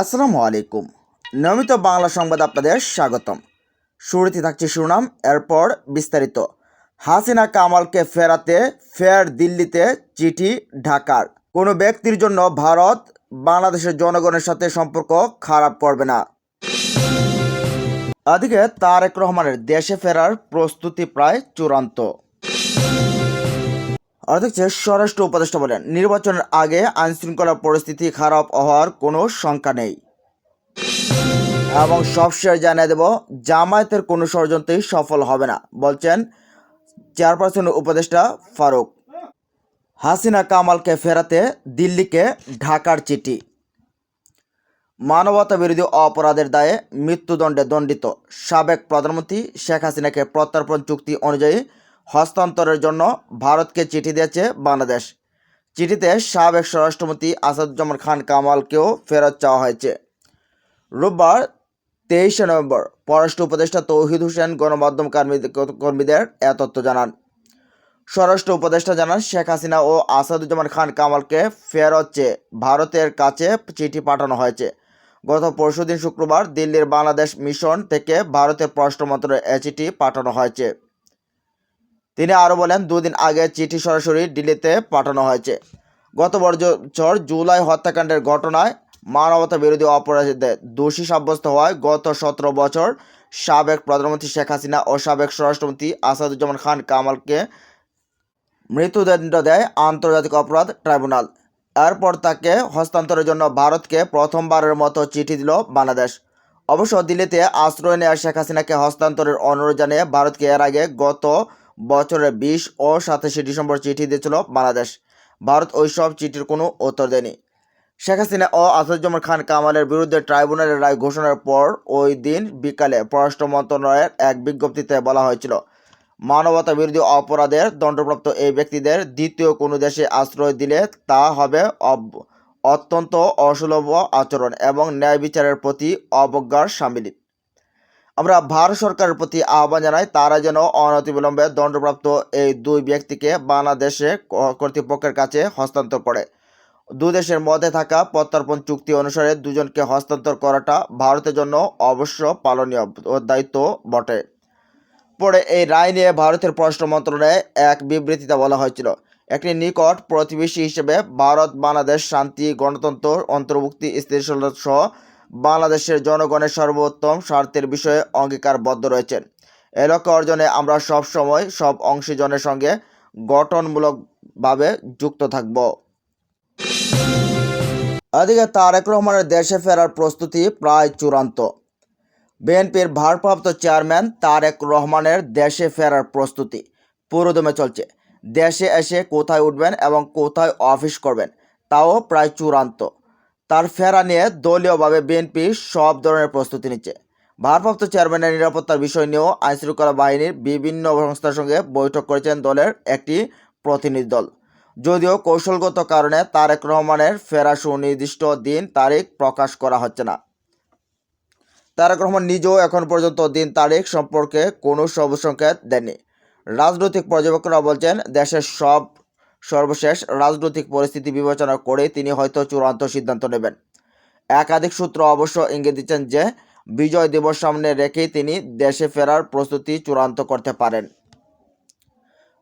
আসসালামু আলাইকুম। নিয়মিত বাংলা সংবাদ আপনাদের স্বাগতম। শুরুতে থাকছে শিরোনাম এরপর বিস্তারিত। হাসিনা কামালকে ফেরাতে ফের দিল্লিতে চিঠি ঢাকার। কোনো ব্যক্তির জন্য ভারত বাংলাদেশের জনগণের সাথে সম্পর্ক খারাপ করবে না। এদিকে তারেক রহমানের দেশে ফেরার প্রস্তুতি প্রায় চূড়ান্ত। অর্থাৎ স্বরাষ্ট্র উপদেষ্টা বলেন, নির্বাচনের আগে আইনশৃঙ্খলা পরিস্থিতি খারাপ হওয়ার কোনো শঙ্কা নেই। এবং সবশেষ জানিয়ে দেব, জামায়াতের কোনো ষড়যন্ত্রই সফল হবে না, বলছেন চেয়ারপারসন উপদেষ্টা ফারুক। হাসিনা কামালকে ফেরাতে দিল্লিকে ঢাকার চিঠি। মানবতা বিরোধী অপরাধের দায়ে মৃত্যুদণ্ডে দণ্ডিত সাবেক প্রধানমন্ত্রী শেখ হাসিনাকে প্রত্যর্পণ চুক্তি অনুযায়ী হস্তান্তরের জন্য ভারতকে চিঠি দিয়েছে বাংলাদেশ। চিঠিতে সাবেক স্বরাষ্ট্রমন্ত্রী আসাদুজ্জামান খান কামালকেও ফেরত চাওয়া হয়েছে। রোববার তেইশে নভেম্বর পররাষ্ট্র উপদেষ্টা তৌহিদ হোসেন গণমাধ্যম কর্মী- কর্মীদের এ তথ্য জানান। স্বরাষ্ট্র উপদেষ্টা জানান, শেখ হাসিনা ও আসাদুজ্জামান খান কামালকে ফেরত চেয়ে ভারতের কাছে চিঠি পাঠানো হয়েছে। গত পরশুদিন শুক্রবার দিল্লির বাংলাদেশ মিশন থেকে ভারতের পররাষ্ট্র মন্ত্রণালয়ে চিঠি পাঠানো হয়েছে। তিনি আরও বলেন, দুদিন আগে চিঠি সরাসরি দিল্লিতে পাঠানো হয়েছে। গত বছর জুলাই হত্যাকাণ্ডের ঘটনায় মানবতা বিরোধী অপরাধীতে দোষী সাব্যস্ত হওয়ায় গত সতেরো বছর সাবেক প্রধানমন্ত্রী শেখ হাসিনা ও সাবেক স্বরাষ্ট্রমন্ত্রী আসাদুজ্জামান খান কামালকে মৃত্যুদণ্ড দেয় আন্তর্জাতিক অপরাধ ট্রাইব্যুনাল। এরপর তাকে হস্তান্তরের জন্য ভারতকে প্রথমবারের মতো চিঠি দিল বাংলাদেশ। অবশ্য দিল্লিতে আশ্রয় নেওয়া শেখ হাসিনাকে হস্তান্তরের অনুরোধ জানিয়ে ভারতকে এর আগে গত বছরের বিশ ও সাতাশে ডিসেম্বর চিঠি দিয়েছিল বাংলাদেশ। ভারত ওই সব চিঠির কোনো উত্তর দেয়নি। শেখ হাসিনা ও আসাদুজ্জামান খান কামালের বিরুদ্ধে ট্রাইব্যুনালের রায় ঘোষণার পর ওই দিন বিকালে পররাষ্ট্র মন্ত্রণালয়ের এক বিজ্ঞপ্তিতে বলা হয়েছিল, মানবতা বিরোধী অপরাধের দণ্ডপ্রাপ্ত এই ব্যক্তিদের দ্বিতীয় কোনো দেশে আশ্রয় দিলে তা হবে অত্যন্ত অসুলভ আচরণ এবং ন্যায় বিচারের প্রতি অবজ্ঞার সামিল। আমরা ভারত সরকারের প্রতি আহ্বান জানাই, তারা যেন অনতিবিলম্বে দণ্ডপ্রাপ্ত এই দুই ব্যক্তিকে বাংলাদেশে কর্তৃপক্ষের কাছে হস্তান্তর করে। দেশের মধ্যে থাকা প্রত্যর্পণ চুক্তি অনুসারে দুজনকে হস্তান্তর করাটা ভারতের জন্য অবশ্য পালনীয় দায়িত্ব বটে। পরে এই রায় নিয়ে ভারতের পররাষ্ট্র মন্ত্রণালয়ে এক বিবৃতিতে বলা হয়েছিল, একটি নিকট প্রতিবেশী হিসেবে ভারত, বাংলাদেশ, শান্তি, গণতন্ত্র, অন্তর্ভুক্তি, স্থিতিশীলতা সহ বাংলাদেশের জনগণের সর্বোত্তম স্বার্থের বিষয়ে অঙ্গীকারবদ্ধ রয়েছেন। এ লক্ষ্য অর্জনে আমরা সব সময় সব অংশীজনের সঙ্গে গঠনমূলকভাবে যুক্ত থাকব। এদিকে তারেক রহমানের দেশে ফেরার প্রস্তুতি প্রায় চূড়ান্ত। বিএনপির ভারপ্রাপ্ত চেয়ারম্যান তারেক রহমানের দেশে ফেরার প্রস্তুতি পুরোদমে চলছে। দেশে এসে কোথায় উঠবেন এবং কোথায় অফিস করবেন, তাও প্রায় চূড়ান্ত। তার ফেরা নিয়ে দলীয়ভাবে বিএনপি সব ধরনের প্রস্তুতি নিচ্ছে। ভারপ্রাপ্ত চেয়ারম্যানের নিরাপত্তার বিষয় নিয়েও আইনশৃঙ্খলা বাহিনীর বিভিন্ন সংস্থার সঙ্গে বৈঠক করেছেন দলের একটি প্রতিনিধি দল। যদিও কৌশলগত কারণে তারেক রহমানের ফেরা সুনির্দিষ্ট দিন তারিখ প্রকাশ করা হচ্ছে না। তারেক রহমান নিজেও এখন পর্যন্ত দিন তারিখ সম্পর্কে কোনো সবসংকেত দেননি। রাজনৈতিক পর্যবেক্ষকরা বলছেন, দেশের সব সর্বশেষ রাজনৈতিক পরিস্থিতি বিবেচনা করে তিনি হয়তো চূড়ান্ত সিদ্ধান্ত নেবেন। একাধিক সূত্র অবশ্য ইঙ্গিত দিচ্ছেন যে, বিজয় দিবস সামনে রেখেই তিনি দেশে ফেরার প্রস্তুতি চূড়ান্ত করতে পারেন।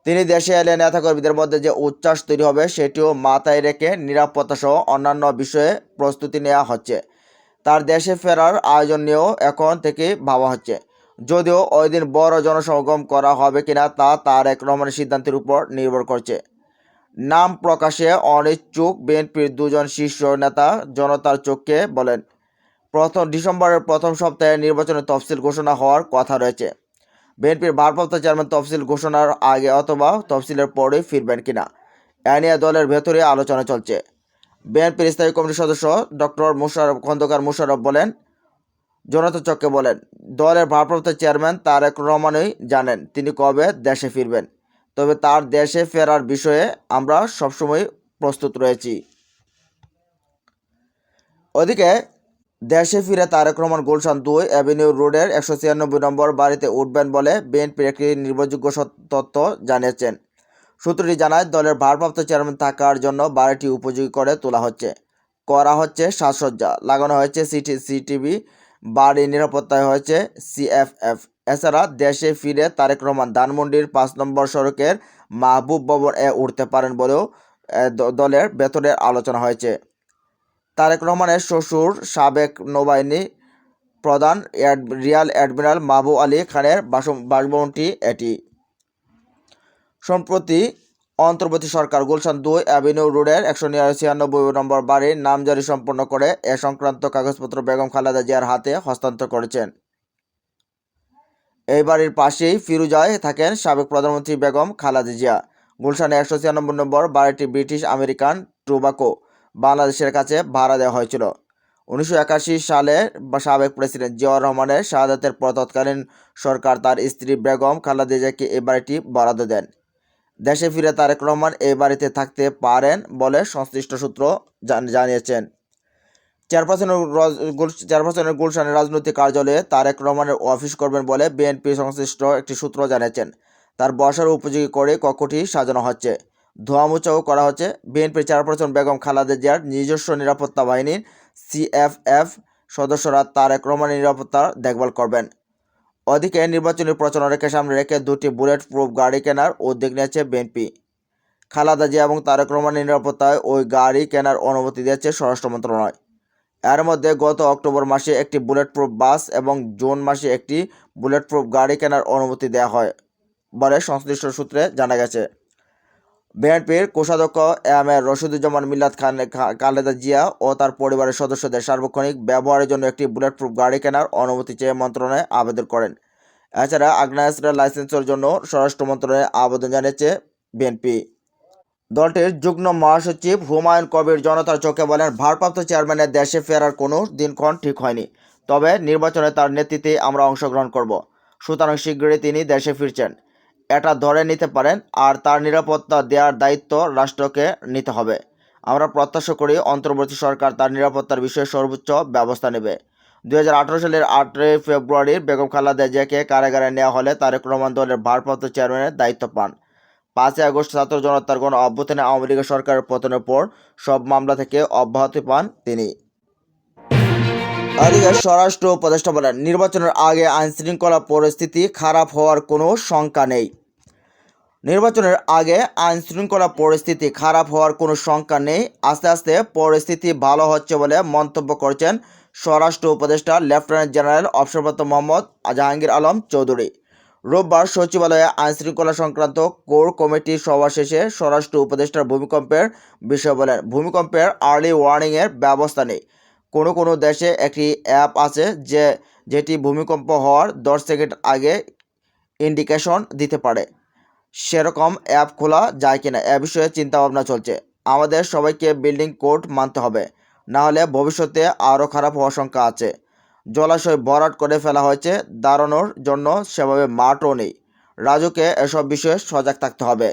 তিনি দেশে এলে নেতাকর্মীদের মধ্যে যে উচ্ছ্বাস তৈরি হবে, সেটিও মাথায় রেখে নিরাপত্তা সহ অন্যান্য বিষয়ে প্রস্তুতি নেওয়া হচ্ছে। তার দেশে ফেরার আয়োজন নিয়েও এখন থেকে ভাবা হচ্ছে। যদিও ওই দিন বড় জনসমাগম করা হবে কিনা তা তারেক রহমানের সিদ্ধান্তের উপর নির্ভর করছে। নাম প্রকাশে অনিচ্ছুক বিএনপির দুজন শীর্ষ নেতা জনতার চোখকে বলেন, প্রথম ডিসেম্বরের প্রথম সপ্তাহে নির্বাচনের তফসিল ঘোষণা হওয়ার কথা রয়েছে। বিএনপির ভারপ্রাপ্ত চেয়ারম্যান তফসিল ঘোষণার আগে অথবা তফসিলের পরেই ফিরবেন কিনা, এ নিয়ে দলের ভেতরে আলোচনা চলছে। বিএনপির স্থায়ী কমিটির সদস্য ডক্টর মুশারফ খন্দকার মুশারফ বলেন জনতা চক্কে বলেন, দলের ভারপ্রাপ্ত চেয়ারম্যান তারেক রহমানই জানেন তিনি কবে দেশে ফিরবেন। তবে তার দেশে ফেরার বিষয়ে আমরা সবসময় প্রস্তুত রয়েছি। ওদিকে দেশে ফিরে তারেক রহমান গুলশান দুই অ্যাভিনিউ রোডের একশো ছিয়ানব্বই নম্বর বাড়িতে উঠবেন বলে বিএনপির একটি নির্ভরযোগ্য তথ্য জানিয়েছেন। সূত্রটি জানায়, দলের ভারপ্রাপ্ত চেয়ারম্যান থাকার জন্য বাড়িটি উপযোগী করে তোলা হচ্ছে। করা হচ্ছে সাজসজ্জা। লাগানো হয়েছে সিটি সিটিভি বাড়ি নিরাপত্তায় হয়েছে সিএফএফ। এছাড়া দেশে ফিরে তারেক রহমান ধানমন্ডির পাঁচ নম্বর সড়কের মাহবুব ভবন এ উঠতে পারেন বলেও দলের ভেতরের আলোচনা হয়েছে। তারেক রহমানের শ্বশুর সাবেক নৌবাহিনী প্রধান রিয়াল অ্যাডমিরাল মাহবুব আলী খানের বাস- বাসভবনটি এটি। সম্প্রতি অন্তর্বর্তী সরকার গুলশান দুই অ্যাভিনিউ রোডের একশো ছিয়ানব্বই নম্বর বাড়ির নামজারি সম্পন্ন করে এ সংক্রান্ত কাগজপত্র বেগম খালেদা জিয়ার হাতে হস্তান্তর করেছেন। এই বাড়ির পাশেই ফিরুজায় থাকেন সাবেক প্রধানমন্ত্রী বেগম খালেদা জিয়া। গুলশানে একশো ছিয়ানব্বই নম্বর বাড়িটি ব্রিটিশ আমেরিকান টোবাকো বাংলাদেশের কাছে ভাড়া দেওয়া হয়েছিল। উনিশশো একাশি সালে সাবেক প্রেসিডেন্ট জিয়াউর রহমানের শাহাদাতের পর তৎকালীন সরকার তার স্ত্রী বেগম খালেদা জিয়াকে এই বাড়িটি বরাদ্দ দেন। দেশে ফিরে তারেক রহমান এই বাড়িতে থাকতে পারেন বলে সংশ্লিষ্ট সূত্র জানিয়েছেন। চেয়ারপারসনের চেয়ারপারসনের গুলশানের রাজনৈতিক কার্যালয়ে তারেক রহমানের অফিস করবেন বলে বিএনপি সংশ্লিষ্ট একটি সূত্র জানিয়েছেন। তার বসার উপযোগী করে কক্ষটি সাজানো হচ্ছে। ধোয়ামোচাও করা হচ্ছে। বিএনপির চেয়ারপারসন বেগম খালেদা জিয়ার নিজস্ব নিরাপত্তা বাহিনীর সিএফএফ সদস্যরা তারেক রহমানের নিরাপত্তার দেখভাল করবেন। ওদিকে নির্বাচনী প্রচারণাকে সামনে রেখে দুটি বুলেট প্রুফ গাড়ি কেনার উদ্যোগ নিয়েছে বিএনপি। খালাদা জিয়া এবং তারেক রহমানের নিরাপত্তায় ওই গাড়ি কেনার অনুমতি দিয়েছে স্বরাষ্ট্র মন্ত্রণালয়। এর মধ্যে গত অক্টোবর মাসে একটি বুলেট প্রুফ বাস এবং জুন মাসে একটি বুলেট প্রুফ গাড়ি কেনার অনুমতি দেওয়া হয় বলে সংশ্লিষ্ট সূত্রে জানা গেছে। বিএনপির কোষাধ্যক্ষ এম এ রশিদুজ্জামান মিল্লাত খান খালেদা জিয়া ও তার পরিবারের সদস্যদের সার্বক্ষণিক ব্যবহারের জন্য একটি বুলেট প্রুফ গাড়ি কেনার অনুমতি চেয়ে মন্ত্রণালয়ে আবেদন করেন। এছাড়া আগ্নেয়াস্ত্রের লাইসেন্সের জন্য স্বরাষ্ট্র মন্ত্রণালয়ে আবেদন জানিয়েছে বিএনপি। দলটির যুগ্ম মহাসচিব হুমায়ুন কবির জনতার চোখে বলেন, ভারপ্রাপ্ত চেয়ারম্যানের দেশে ফেরার কোনো দিনক্ষণ ঠিক হয়নি। তবে নির্বাচনে তার নেতৃত্বে আমরা অংশগ্রহণ করব। সুতরাং শীঘ্রই তিনি দেশে ফিরছেন। এটা ধরে নিতে পারেন আর তার নিরাপত্তা দেওয়ার দায়িত্ব রাষ্ট্রকে নিতে হবে। আমরা প্রত্যাশা করি অন্তর্বর্তী সরকার তার নিরাপত্তার বিষয়ে সর্বোচ্চ ব্যবস্থা নেবে। দু হাজার আঠেরো সালের আটই ফেব্রুয়ারি বেগম খালেদা জিয়াকে কারাগারে নেওয়া হলে তারেক রহমান দলের ভারপ্রাপ্ত চেয়ারম্যানের দায়িত্ব পান। পাঁচই আগস্ট ছাত্র জনতার গণ অভ্যুত্থানে আওয়ামী লীগের সরকারের পতনের পর সব মামলা থেকে অব্যাহতি পান তিনি। এদিকে স্বরাষ্ট্র উপদেষ্টা বলেন, নির্বাচনের আগে আইনশৃঙ্খলা পরিস্থিতি খারাপ হওয়ার কোনো শঙ্কা নেই। নির্বাচনের আগে আইনশৃঙ্খলা পরিস্থিতি খারাপ হওয়ার কোনো শঙ্কা নেই। আস্তে আস্তে পরিস্থিতি ভালো হচ্ছে বলে মন্তব্য করেছেন স্বরাষ্ট্র উপদেষ্টা লেফটেন্যান্ট জেনারেল অবসরপ্রাপ্ত মোহাম্মদ জাহাঙ্গীর আলম চৌধুরী। রোববার সচিবালয়ে আইন শৃঙ্খলা সংক্রান্ত কোর কমিটির সভা শেষে স্বরাষ্ট্র উপদেষ্টার ভূমিকম্পের বিষয় বলেন, ভূমিকম্পের আর্লি ওয়ার্নিংয়ের ব্যবস্থা নেই। কোনো কোনো দেশে একটি অ্যাপ আছে যে, যেটি ভূমিকম্প হওয়ার দশ সেকেন্ড আগে ইন্ডিকেশন দিতে পারে। সেরকম অ্যাপ খোলা যায় কিনা এ বিষয়ে চিন্তাভাবনা চলছে। আমাদের সবাইকে বিল্ডিং কোড মানতে হবে। না হলে ভবিষ্যতে আরও খারাপ হওয়ার শঙ্কা আছে। জলাশয় ভরাট করে ফেলা হয়েছে, দাঁড়ানোর জন্য সেভাবে মাঠও নেই। রাজুকে এসব বিষয়ে সজাগ থাকতে হবে।